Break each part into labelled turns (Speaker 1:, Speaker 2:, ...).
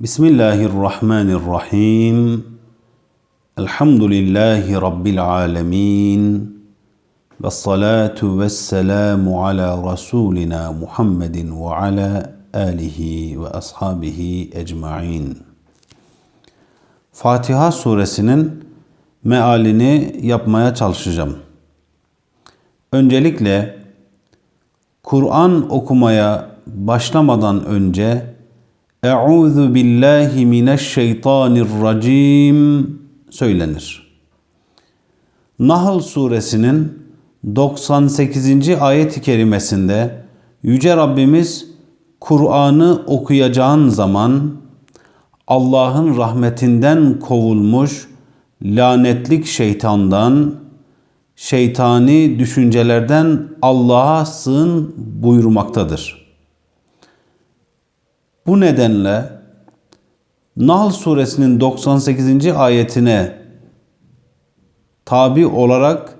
Speaker 1: Bismillahirrahmanirrahim. Elhamdülillahi Rabbil alemin. Ve salatu ve selamu ala Resulina Muhammedin ve ala alihi ve ashabihi ecmain. Fatiha suresinin mealini yapmaya çalışacağım. Öncelikle Kur'an okumaya başlamadan önce Euzu billahi mineşşeytanirracim söylenir. Nahl suresinin 98. ayet-i kerimesinde Yüce Rabbimiz Kur'an'ı okuyacağın zaman Allah'ın rahmetinden kovulmuş lanetlik şeytandan, şeytani düşüncelerden Allah'a sığın buyurmaktadır. Bu nedenle Nahl suresinin 98. ayetine tabi olarak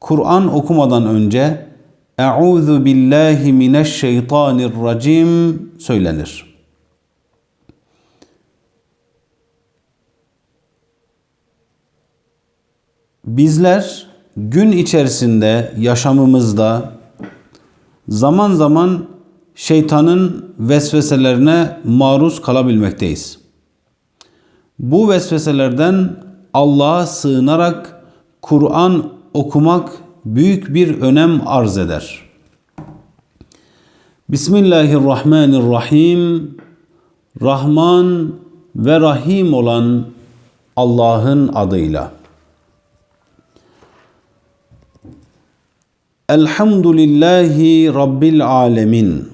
Speaker 1: Kur'an okumadan önce Euzu billahi mineşşeytanirracim söylenir. Bizler gün içerisinde yaşamımızda zaman zaman şeytanın vesveselerine maruz kalabilmekteyiz. Bu vesveselerden Allah'a sığınarak Kur'an okumak büyük bir önem arz eder. Bismillahirrahmanirrahim. Rahman ve Rahim olan Allah'ın adıyla. Elhamdülillahi Rabbil alemin.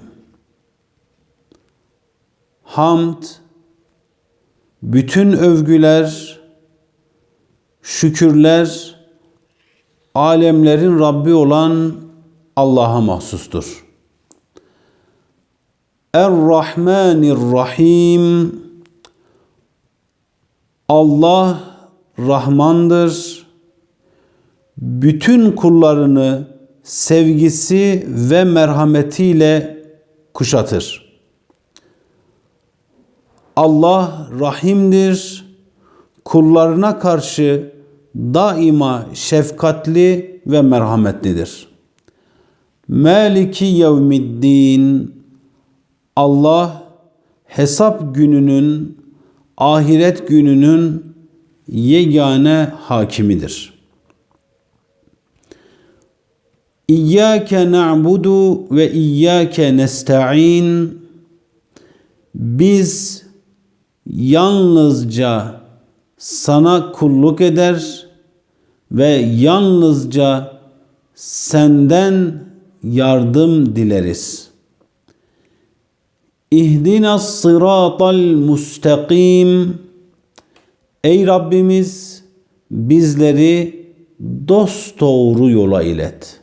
Speaker 1: Hamd, bütün övgüler, şükürler, alemlerin Rabbi olan Allah'a mahsustur. Er-Rahmanir-Rahim Allah Rahmandır. Bütün kullarını sevgisi ve merhametiyle kuşatır. Allah rahimdir. Kullarına karşı daima şefkatli ve merhametlidir. Maliki yevmiddin Allah hesap gününün, ahiret gününün yegane hakimidir. İyyâke na'budu ve iyyâke nesta'in Biz yalnızca sana kulluk eder ve yalnızca senden yardım dileriz. İhdina sıratal mustakim Ey Rabbimiz bizleri dost doğru yola ilet.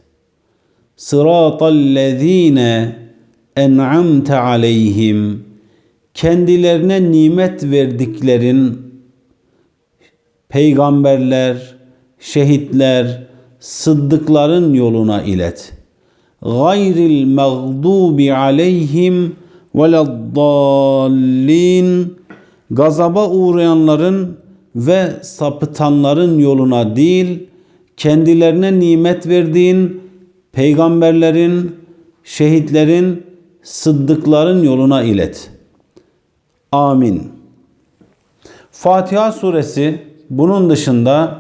Speaker 1: Sıratallezine en'amte aleyhim kendilerine nimet verdiklerin peygamberler, şehitler, sıddıkların yoluna ilet. Gayril mağdubi aleyhim veleddallin gazaba uğrayanların ve sapıtanların yoluna değil, kendilerine nimet verdiğin peygamberlerin, şehitlerin, sıddıkların yoluna ilet. Amin. Fatiha suresi bunun dışında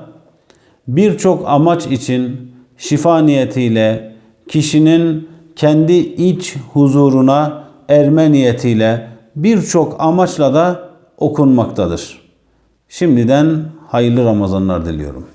Speaker 1: birçok amaç için şifa niyetiyle kişinin kendi iç huzuruna erme niyetiyle birçok amaçla da okunmaktadır. Şimdiden hayırlı Ramazanlar diliyorum.